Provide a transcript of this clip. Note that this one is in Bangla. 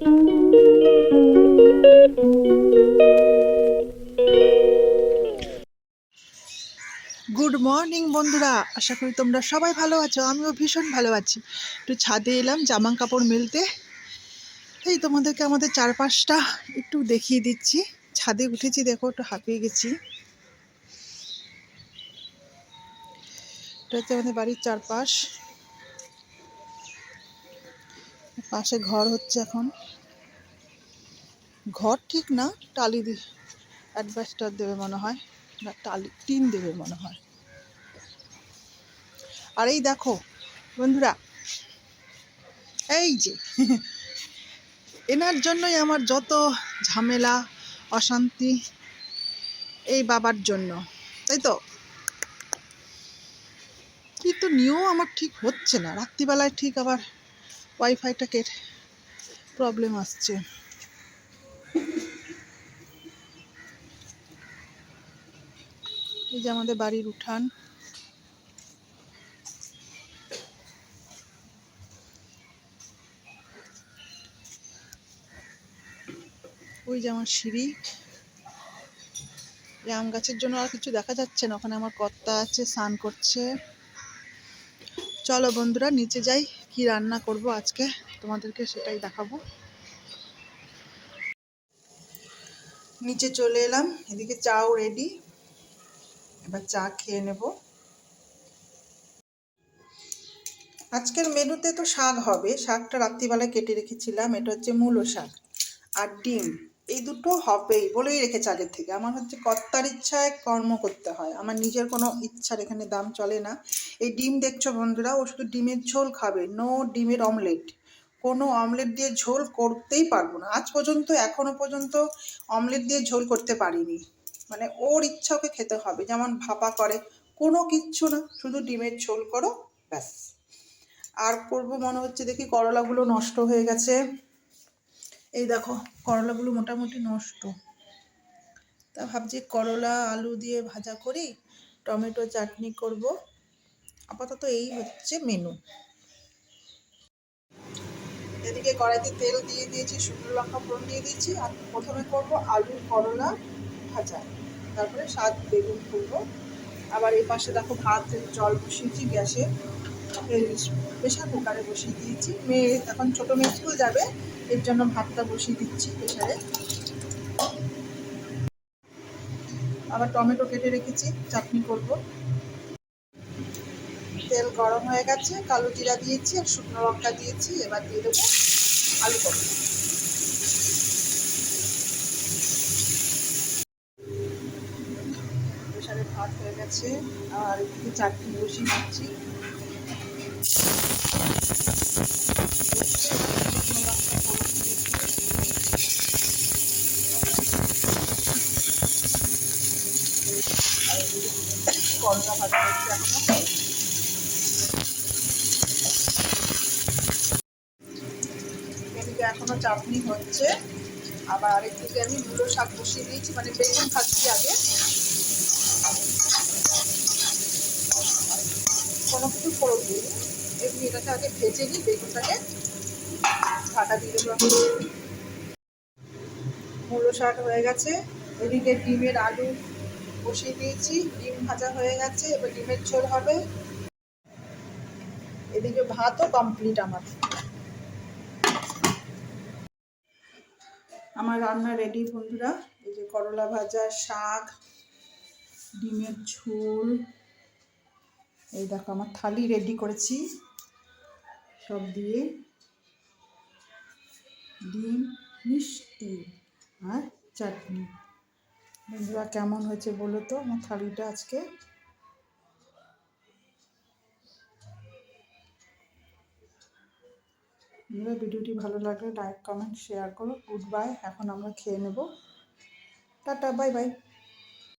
গুড মর্নিং বন্ধুরা। আশা করি তোমরা সবাই ভালো আছো, আমিও ভীষণ ভালো আছি। একটু ছাদে এলাম, জামা কাপড় মেলতে। এই তোমাদেরকে আমাদের চারপাশটা একটু দেখিয়ে দিচ্ছি। ছাদে উঠেছি, দেখো, একটু হাঁপিয়ে গেছি। এটা হচ্ছে আমাদের বাড়ির চারপাশ। পাশে ঘর হচ্ছে এখন। ঘর ঠিক না, টালি দি অ্যাডভাস্টার দেবে মনে হয়, না, টালি, টিন দেবে মনে হয়। আর এই দেখো, বন্ধুরা, এই যে, এনার জন্যই আমার যত ঝামেলা, অশান্তি, এই বাবার জন্য, তাই তো? কিন্তু নিয়েও আমার ঠিক হচ্ছে না, রাত্রিবেলায় ঠিক আবার ওয়াইফাইটা কেটে প্রবলেম আসছে? এই যে আমাদের বাড়ির উঠান। ওই যে আমার সিঁড়ি। আম গাছের জন্য আর কিছু দেখা যাচ্ছে না। ওখানে আমার কর্তা আছে, স্নান করছে। চলো বন্ধুরা, নিচে যাই। কি রান্না করব আজকে, তোমাদেরকে সেটাই দেখাবো। নিচে চলে এলাম, এদিকে চাও রেডি এবার চা খেয়ে নেব। আজকের মেনুতে তো শাক হবে, শাকটা রাত্রিবেলায় কেটে রেখেছিলাম, এটা হচ্ছে মূলো শাক আর ডিম। এই দুটো হবেই বলেই রেখেছে আগের থেকে। আমার হচ্ছে কর্তার ইচ্ছায় কর্ম করতে হয়। আমার নিজের কোনো ইচ্ছার এখানে দাম চলে না। এই ডিম দেখছ বন্ধুরা, ও শুধু ডিমের ঝোল খাবে নো ডিমের অমলেট কোনো অমলেট দিয়ে ঝোল করতেই পারব না। আজ পর্যন্ত, এখনও পর্যন্ত অমলেট দিয়ে ঝোল করতে পারিনি। মানে ওর ইচ্ছা ওকে খেতে হবে, যেমন ভাপা করে। কোনো কিচ্ছু না, শুধু ডিমের ঝোল করো, ব্যাস। আর করব মনে হচ্ছে, দেখি করলাগুলো নষ্ট হয়ে গেছে। এই দেখো, করলাগুলো মোটামুটি নষ্ট। তা ভাবছি করলা, আলু দিয়ে ভাজা করি, টমেটো চাটনি করব। আপাতত এই হচ্ছে মেনু এদিকে কড়াইতে তেল দিয়ে দিয়েছি, শুকনো লঙ্কা ফোড়ন দিয়ে দিয়েছি, আর প্রথমে করব আলু, করলা, ভাজা। তারপরে শাক বেগুন করব আবার এই পাশে দেখো ভাত, জল বসিয়েছি গ্যাসে। প্রেশার কুকারে বসিয়ে দিয়েছি। মেয়ে, এখন ছোটো মেয়ে স্কুল যাবে এর জন্য ভাতটা বসিয়ে দিচ্ছি প্রেশারে আবার টমেটো কেটে রেখেছি, চাটনি করব। তেল গরম হয়ে গেছে, কালো জিরা দিয়েছি আর শুকনো লঙ্কা দিয়েছি, এবার দিয়ে দেবো আলু করব প্রেশারে ভাত হয়ে গেছে, আর একটু চাটনি বসিয়ে দিচ্ছি। করলা ভাজা হচ্ছে এখনও এদিকে চাটনি হচ্ছে। আবার আরেকদিকে আমি মূলো শাক বসিয়ে দিয়েছি মানে বেগুন ভাজছি আগে। কোনো কিছু ফোড়ন দিই এমনি এটাকে আগে ভেজে নিই, বেগুনটাকে ঢাকা দিয়ে দেবো। মূলো শাক হয়ে গেছে। এদিকে ডিমের আলু বসিয়ে দিয়েছি, ডিম ভাজা হয়ে গেছে, এবার ডিমের ঝোল হবে। এদিকে ভাতও কমপ্লিট আমার। আমার রান্না রেডি বন্ধুরা, এই যে করলা ভাজা, শাক, ডিমের ঝোল। এই দেখো, আমার থালি রেডি করেছি। সব দিয়ে ডিম, মিষ্টি আর চাটনি। বন্ধুরা, কেমন হয়েছে বলো তো? আমার থালিটা আজকে বন্ধুরা, ভিডিওটি ভালো লাগলে লাইক, কমেন্ট, শেয়ার করো। গুড বাই, এখন আমরা খেয়ে নেব। টাটা, বাই বাই।